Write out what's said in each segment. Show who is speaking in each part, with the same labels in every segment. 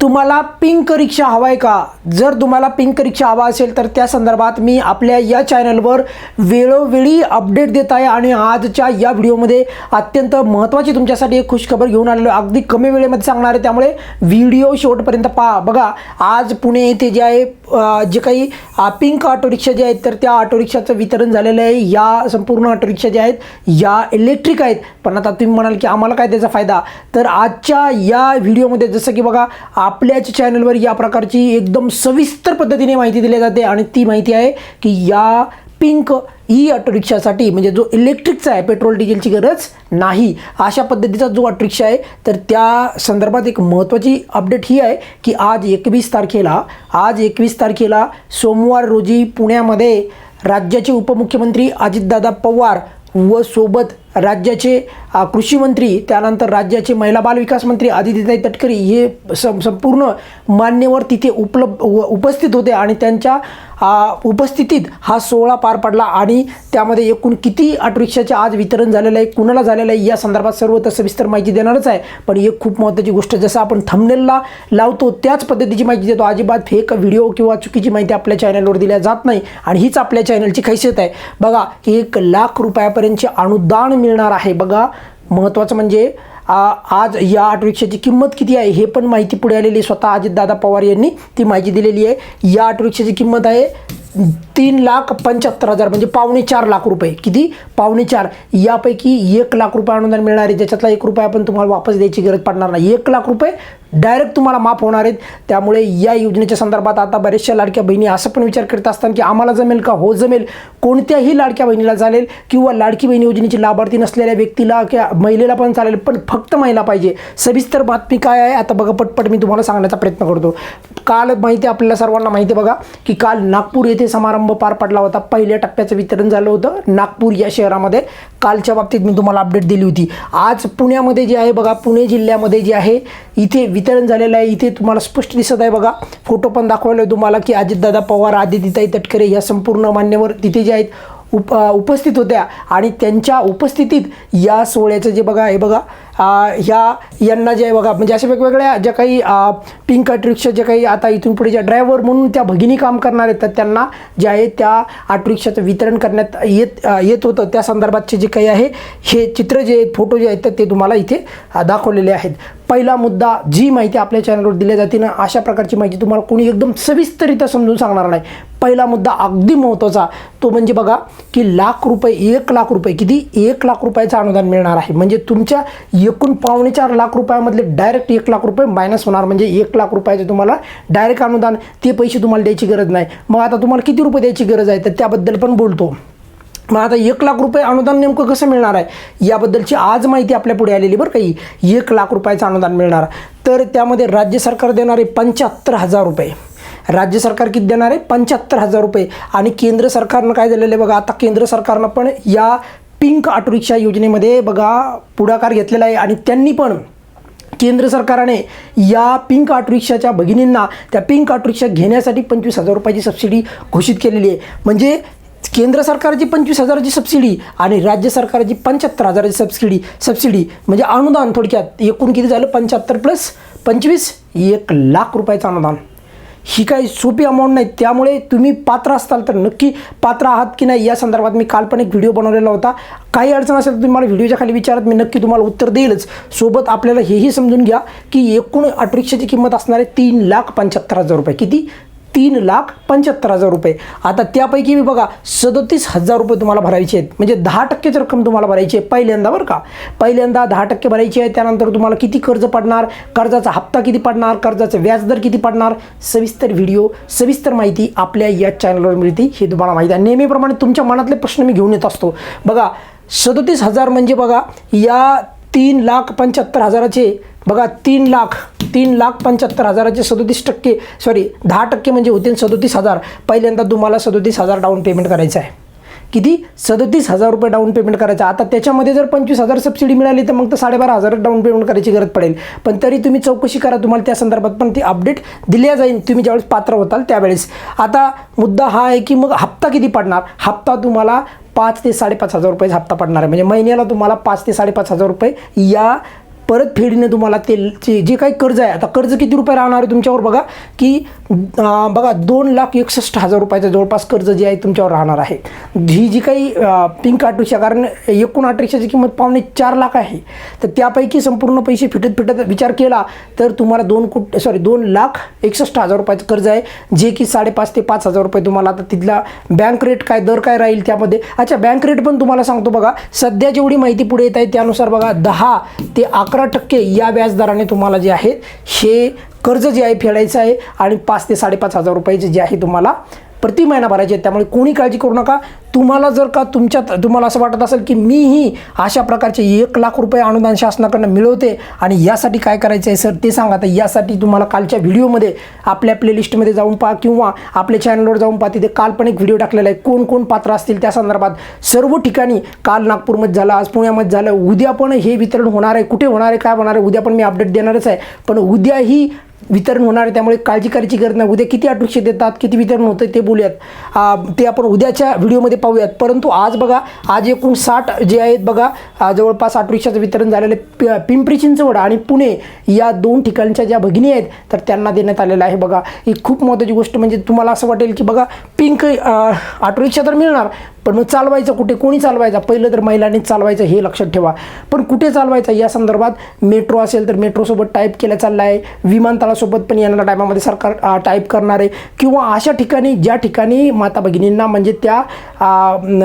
Speaker 1: तुम्हाला पिंक रिक्षा हवा आहे का? जर तुम्हाला पिंक रिक्षा हवा असेल तर त्या संदर्भात मी आपल्या या चॅनलवर वेळोवेळी अपडेट देत आहे आणि आजच्या या व्हिडिओमध्ये अत्यंत महत्त्वाची तुमच्यासाठी एक खुशखबर घेऊन आलेलो अगदी कमी वेळेमध्ये सांगणार आहे त्यामुळे व्हिडिओ शेवटपर्यंत पहा. बघा आज पुणे येथे जे आहे जे काही पिंक ऑटो रिक्षा जे आहेत तर त्या ऑटो रिक्षाचं वितरण झालेलं आहे. या संपूर्ण ऑटो रिक्षा ज्या आहेत या इलेक्ट्रिक आहेत. पण आता तुम्ही म्हणाल की आम्हाला काय त्याचा फायदा? तर आजच्या या व्हिडिओमध्ये जसं की बघा आपल्याच चॅनलवर या प्रकारची एकदम सविस्तर पद्धतीने माहिती दिली जाते आणि ती माहिती आहे की या पिंक ई ऑटो रिक्षासाठी म्हणजे जो इलेक्ट्रिकचा आहे पेट्रोल डिझेलची गरज नाही. अशा पद्धतीचा जो ऑटो रिक्षा आहे तर त्या संदर्भात एक महत्त्वाची अपडेट ही आहे की आज एकवीस तारखेला आज एकवीस तारखेला सोमवार रोजी पुण्यामध्ये राज्याचे उपमुख्यमंत्री अजितदादा पवार व सोबत राज्याचे कृषी मंत्री त्यानंतर राज्याचे महिला बाल विकास मंत्री आदित्यताई तटकरी हे सं संपूर्ण मान्यवर तिथे उपलब्ध उपस्थित होते आणि त्यांच्या उपस्थितीत हा सोहळा पार पडला आणि त्यामध्ये एकूण किती ऑटो रिक्षाचे आज वितरण झालेलं आहे कुणाला झालेलं आहे या संदर्भात सर्व तर सविस्तर माहिती देणारच आहे. पण एक खूप महत्त्वाची गोष्ट जसं आपण थंबनेलला लावतो त्याच पद्धतीची माहिती देतो. अजिबात फेक व्हिडिओ किंवा चुकीची माहिती आपल्या चॅनलवर दिल्या जात नाही आणि हीच आपल्या चॅनलची खैसियत आहे. बघा एक लाख रुपयापर्यंतचे अनुदान मिळणार आहे. बघा महत्त्वाचं म्हणजे आज या ऑटो रिक्षाची किंमत किती आहे हे पण माहिती पुढे आलेली आहे. स्वतः अजितदादा पवार यांनी ती माहिती दिलेली आहे या ऑटो रिक्षाची किंमत आहे तीन लाख पंच्याहत्तर हजार म्हणजे पावणे चार लाख रुपये. किती? पावणे चार. यापैकी एक लाख रुपये अनुदान मिळणार आहे. ज्याच्यातला एक रुपया पण तुम्हाला वापस द्यायची गरज पडणार नाही. एक लाख रुपये डायरेक्ट तुम्हाला माफ होणार आहेत. त्यामुळे या योजनेच्या संदर्भात आता बऱ्याचशा लाडक्या बहिणी असं पण विचार करत असतात की आम्हाला जमेल का? हो जमेल. कोणत्याही लाडक्या बहिणीला चालेल किंवा लाडकी बहिणी योजनेची लाभार्थी नसलेल्या व्यक्तीला किंवा महिलेला पण चालेल पण फक्त महिला पाहिजे. सविस्तर बातमी काय आहे? आता बघा पटपट मी तुम्हाला सांगण्याचा प्रयत्न करतो. काल माहिती आपल्याला सर्वांना माहिती आहे बघा की काल नागपूर येथे समारंभ पार पडला होता. पहिल्या टप्प्याचं वितरण झालं होतं. नागपूर या शहरामध्ये. कालच्या बाबतीत मी तुम्हाला अपडेट दिली होती. आज पुण्यामध्ये जे आहे बघा पुणे जिल्ह्यामध्ये जे आहे इथे वितरण झालेलं आहे. इथे तुम्हाला स्पष्ट दिसत आहे बघा. फोटो पण दाखवले तुम्हाला की अजितदादा पवार आदित्यताई तटकरे या संपूर्ण मान्यवर तिथे जे आहेत उप उपस्थित होत्या. आणि त्यांच्या उपस्थितीत या सोहळ्याचं जे बघा हे बघा ह्या यांना जे आहे बघा म्हणजे अशा वेगवेगळ्या ज्या काही पिंक ऑटो रिक्षा जे काही आता इथून पुढे ज्या ड्रायव्हर म्हणून त्या भगिनी काम करणार आहेत तर त्यांना जे आहे त्या ऑटो रिक्षाचं वितरण करण्यात येत येत होतं. त्या संदर्भातचे जे काही आहे हे चित्र जे आहेत फोटो जे आहेत तर ते तुम्हाला इथे दाखवलेले आहेत. पहिला मुद्दा जी माहिती आपल्या चॅनलवर दिल्या जाते ना अशा प्रकारची माहिती तुम्हाला कोणी एकदम सविस्तरित्या समजून सांगणार नाही. पहिला मुद्दा अगदी महत्त्वाचा तो म्हणजे बघा की लाख रुपये एक लाख रुपये किती? एक लाख रुपयाचं अनुदान मिळणार आहे. म्हणजे तुमच्या एकूण पावणे चार लाख रुपयामधले डायरेक्ट एक लाख रुपये मायनस होणार. म्हणजे एक लाख रुपयाचे तुम्हाला डायरेक्ट अनुदान ते पैसे तुम्हाला द्यायची गरज नाही. मग आता तुम्हाला किती रुपये द्यायची गरज आहे? तर त्याबद्दल पण बोलतो. मग आता एक लाख रुपये अनुदान नेमकं कसं मिळणार आहे? याबद्दलची आज माहिती आपल्या पुढे आलेली बरं काही एक लाख रुपयाचं अनुदान मिळणार. तर त्यामध्ये राज्य सरकार देणारे पंच्याहत्तर हजार रुपये. राज्य सरकार किती देणार आहे? पंच्याहत्तर हजार रुपये. आणि केंद्र सरकारनं काय दिलेलं आहे बघा? आता केंद्र सरकारनं पण या पिंक ऑटो रिक्षा योजनेमध्ये बघा पुढाकार घेतलेला आहे आणि त्यांनी पण केंद्र सरकारने या पिंक ऑटो रिक्षाच्या भगिनींना त्या पिंक ऑटो रिक्षा घेण्यासाठी पंचवीस हजार रुपयाची सबसिडी घोषित केलेली आहे. म्हणजे केंद्र सरकारची पंचवीस हजाराची सबसिडी आणि राज्य सरकारची पंच्याहत्तर हजाराची सबसिडी सबसिडी म्हणजे अनुदान थोडक्यात एकूण किती झालं? पंच्याहत्तर प्लस पंचवीस एक लाख रुपयाचं अनुदान. ही काही सोपी अमाऊंट नाही. त्यामुळे तुम्ही पात्र असताल तर नक्की पात्र आहात की नाही या संदर्भात मी काल पण एक व्हिडिओ बनवलेला होता. काही अडचण असेल तर तुम्ही मला व्हिडिओच्या खाली विचारात मी नक्की तुम्हाला उत्तर देईलच. सोबत आपल्याला हेही समजून घ्या की एकूण ऑटो रिक्षाची किंमत असणार आहे तीन लाख पंच्याहत्तर हजार रुपये. किती? तीन लाख पंच्याहत्तर हजार रुपये. आता त्यापैकी मी बघा सदोतीस हजार रुपये तुम्हाला भरायचे आहेत. म्हणजे दहा टक्केच रक्कम तुम्हाला भरायची आहे पहिल्यांदा बरं का. पहिल्यांदा दहा टक्के भरायची आहे त्यानंतर तुम्हाला किती कर्ज पडणार कर्जाचा हप्ता किती पडणार कर्जाचं व्याजदर किती पडणार सविस्तर व्हिडिओ सविस्तर माहिती आपल्या या चॅनलवर मिळते. हे तुम्हाला माहिती आहे. नेहमीप्रमाणे तुमच्या मनातले प्रश्न मी घेऊन येत असतो. बघा सदोतीस हजार म्हणजे बघा या तीन लाख पंच्याहत्तर हजाराचे बघा तीन लाख तीन लाख पंच्याहत्तर हजाराचे सदोतीस टक्के सॉरी दहा टक्के म्हणजे होतील सदोतीस हजार. पहिल्यांदा तुम्हाला सदोतीस हजार डाऊन पेमेंट करायचं आहे. किती? सदतीस हजार रुपये डाऊन पेमेंट करायचं. आता त्याच्यामध्ये जर पंचवीस हजार सबसिडी मिळाली तर मग तर साडेबारा हजार डाऊन पेमेंट करायची गरज पडेल. पण तरी तुम्ही चौकशी करा तुम्हाला त्या संदर्भात पण ती अपडेट दिल्या जाईल. तुम्ही ज्यावेळेस पात्र होताल त्यावेळेस. आता मुद्दा हा आहे की मग हप्ता किती पडणार? हप्ता तुम्हाला पाच ते साडेपाच हजार रुपये हप्ता पडणार आहे. म्हणजे महिन्याला तुम्हाला पाच ते साडेपाच हजार रुपये या परतफेडीने तुम्हाला ते जे जे काही कर्ज आहे आता कर्ज किती रुपये राहणार आहे तुमच्यावर बघा की बघा दोन लाख एकसष्ट हजार रुपयाचं जवळपास कर्ज जे आहे तुमच्यावर राहणार आहे. ही जी काही पिंक आठ रिक्षा कारण एकूण आठ रिक्षाची किंमत पावणे चार लाख आहे. तर त्यापैकी संपूर्ण पैसे फिटत फिटत विचार केला तर तुम्हाला दोन कोट सॉरी दोन लाख एकसष्ट हजार रुपयाचं कर्ज आहे जे की साडेपाच ते पाच हजार रुपये तुम्हाला आता तिथला बँक रेट काय दर काय राहील त्यामध्ये. अच्छा बँक रेट पण तुम्हाला सांगतो बघा सध्या जेवढी माहिती पुढे येत आहे त्यानुसार बघा दहा ते अकरा टक्के या व्याजदराने तुम्हाला जे आहे हे कर्ज जे आहे फेडायचं आहे आणि पाच ते साडेपाच हजार रुपयाचे जे आहे तुम्हाला प्रति महिना भरायचे आहेत. त्यामुळे कोणी काळजी करू नका. तुम्हाला जर का तुमच्यात तुम्हाला असं वाटत असेल की मीही अशा प्रकारचे एक लाख रुपये अनुदान शासनाकडनं मिळवते आणि यासाठी काय करायचं आहे सर ते सांगा. तर यासाठी तुम्हाला कालच्या व्हिडिओमध्ये आपल्या प्लेलिस्टमध्ये जाऊन पहा किंवा आपल्या चॅनलवर जाऊन पहा. तिथे काल पण एक व्हिडिओ टाकलेला आहे. कोण कोण पात्र असतील त्या संदर्भात सर्व ठिकाणी काल नागपूरमध्ये झालं आज पुण्यामध्ये झालं. उद्या पण हे वितरण होणार आहे. कुठे होणार आहे काय होणार आहे उद्या पण मी अपडेट देणारच आहे. पण उद्याही वितरण होणार आहे त्यामुळे काळजी करायची गरज नाही. उद्या किती अटूक्षे देतात किती वितरण होतं ते बोलूयात. ते आपण उद्याच्या व्हिडिओमध्ये पाहूयात. परंतु आज बघा आज एकूण साठ जे आहेत बघा जवळपास अटूरिक्षाचं वितरण झालेलं आहे. पि- पिंपरी चिंचवड आणि पुणे या दोन ठिकाणच्या ज्या भगिनी आहेत तर त्यांना देण्यात आलेलं आहे बघा. ही खूप महत्त्वाची गोष्ट म्हणजे तुम्हाला असं वाटेल की बघा पिंक ऑटोरिक्षा तर मिळणार पण मग चालवायचं कुठे? कोणी चालवायचा? पहिलं तर महिलांनीच चालवायचं हे लक्षात ठेवा. पण कुठे चालवायचं? या संदर्भात मेट्रो असेल तर मेट्रोसोबत टाईप केला चालला आहे विमानतळासोबत पण येणाऱ्या टायमामध्ये सरकार टाईप करणार आहे किंवा अशा ठिकाणी ज्या ठिकाणी माता भगिनींना म्हणजे त्या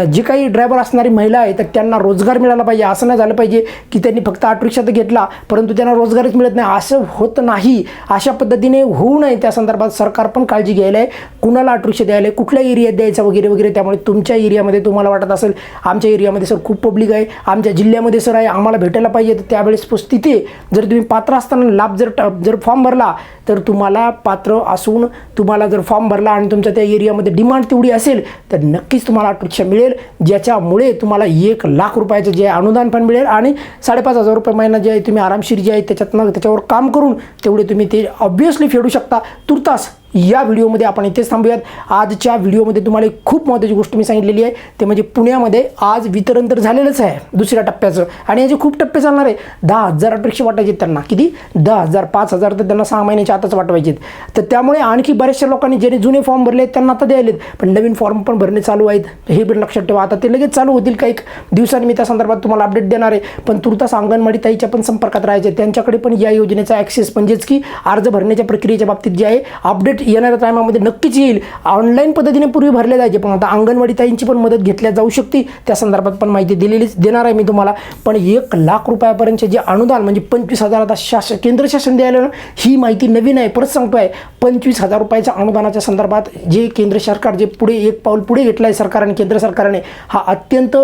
Speaker 1: जी जे काही ड्रायव्हर असणारी महिला आहे तर त्यांना रोजगार मिळाला पाहिजे. असं नाही झालं पाहिजे की त्यांनी फक्त ऑटो रिक्षा तर घेतला परंतु त्यांना रोजगारच मिळत नाही. असं होत नाही. अशा पद्धतीने होऊ नये. त्या संदर्भात सरकार पण काळजी घ्यायला आहे. कुणाला ऑटो रिक्षा द्यायला आहे? कुठल्या एरियात द्यायचा वगैरे वगैरे? त्यामुळे तुमच्या एरियामध्ये तुम्हाला वाटत असेल आमच्या एरियामध्ये सर खूप पब्लिक आहे. आमच्या जिल्ह्यामध्ये सर आहे. आम्हाला भेटायला पाहिजे. तर त्यावेळेस पस- तिथे जर तुम्ही पात्र असताना लाभ जर ट- जर फॉर्म भरला तर तुम्हाला पात्र असून तुम्हाला जर फॉर्म भरला आणि तुमच्या त्या एरियामध्ये डिमांड तेवढी असेल तर नक्कीच तुम्हाला ऑटो रिक्षा मिळेल ज्याच्यामुळे तुम्हाला एक लाख रुपयाचं जे आहे अनुदान पण मिळेल आणि साडेपाच हजार रुपये महिना जे आहे तुम्ही आरामशीर जे आहे त्याच्यातनं त्याच्यावर काम करून तेवढे तुम्ही ते ऑब्वियसली फेडू शकता. तुर्तास या व्हिडिओमध्ये आपण इथेच थांबूयात. आजच्या व्हिडिओमध्ये तुम्हाला एक खूप महत्त्वाची गोष्ट मी सांगितलेली आहे. ते म्हणजे पुण्यामध्ये आज वितरण तर झालेलंच आहे दुसऱ्या टप्प्याचं. आणि याचे खूप टप्पे चालणार आहे दहा हजार अपेक्षा वाटायचे आहेत त्यांना. किती? दहा हजार पाच हजार तर त्यांना सहा महिन्याच्या आताच वाटवायचे आहेत तर त्यामुळे आणखी बऱ्याचशा लोकांनी ज्याने जुने फॉर्म भरले आहेत त्यांना आता द्यायलेत. पण नवीन फॉर्म पण भरणे चालू आहेत. हे पण लक्षात ठेवा. आता ते लगेच चालू होतील काही दिवसांनी मी त्या संदर्भात तुम्हाला अपडेट देणार आहे. पण तुर्तास अंगणवाडी ताईच्या पण संपर्कात राहायचे त्यांच्याकडे पण या योजनेचा ॲक्सेस म्हणजेच की अर्ज भरण्याच्या प्रक्रियेच्या बाबतीत जे आहे अपडेट येणाऱ्या टायमामध्ये नक्कीच येईल. ऑनलाईन पद्धतीने पूर्वी भरले जायचे पण आता अंगणवाडी ताईंची पण मदत घेतल्या जाऊ शकते. त्या संदर्भात पण माहिती दिलेलीच देणार आहे मी तुम्हाला. पण एक लाख रुपयापर्यंतचे जे अनुदान म्हणजे पंचवीस हजार आता शासन केंद्र शासन द्यायला ही माहिती नवीन आहे. परत सांगतो आहे पंचवीस हजार रुपयाच्या अनुदानाच्या संदर्भात जे केंद्र सरकार जे पुढे एक पाऊल पुढे घेतलं आहे सरकारने केंद्र सरकारने हा अत्यंत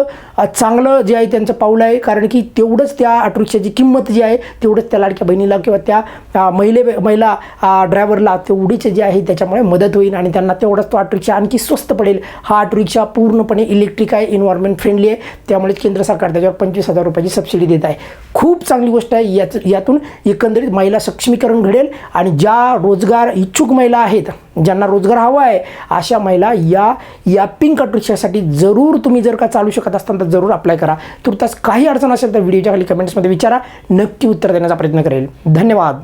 Speaker 1: चांगलं जे आहे त्यांचं पाऊल आहे. कारण की तेवढंच त्या ऑटोरिक्षाची किंमत जी आहे तेवढंच त्या लाडक्या बहिणीला किंवा त्या महिले महिला ड्रायव्हरला तेवढीच जे आहे त्याच्यामुळे मदत होईल आणि त्यांना तेवढंच तो ऑटोरिक्षा आणखी स्वस्त पडेल. हा ऑटोरिक्षा पूर्णपणे इलेक्ट्रिक आहे इन्व्हायरमेंट फ्रेंडली आहे. त्यामुळेच केंद्र सरकार त्याच्यावर पंचवीस हजार रुपयाची सबसिडी देत आहे. खूप चांगली गोष्ट आहे याच यातून एकंदरीत महिला सक्षमीकरण घडेल आणि ज्या रोजगार इच्छुक महिला आहेत ज्यांना रोजगार हवा आहे अशा महिला या या पिंक ऑटोरिक्षासाठी जरूर तुम्ही जर का चालू शकत असताल तर जरूर अप्लाय करा. तुर्तास काही अडचण असेल तर व्हिडिओच्या खाली कमेंट्समध्ये विचारा. नक्की उत्तर देण्याचा प्रयत्न करेल. धन्यवाद.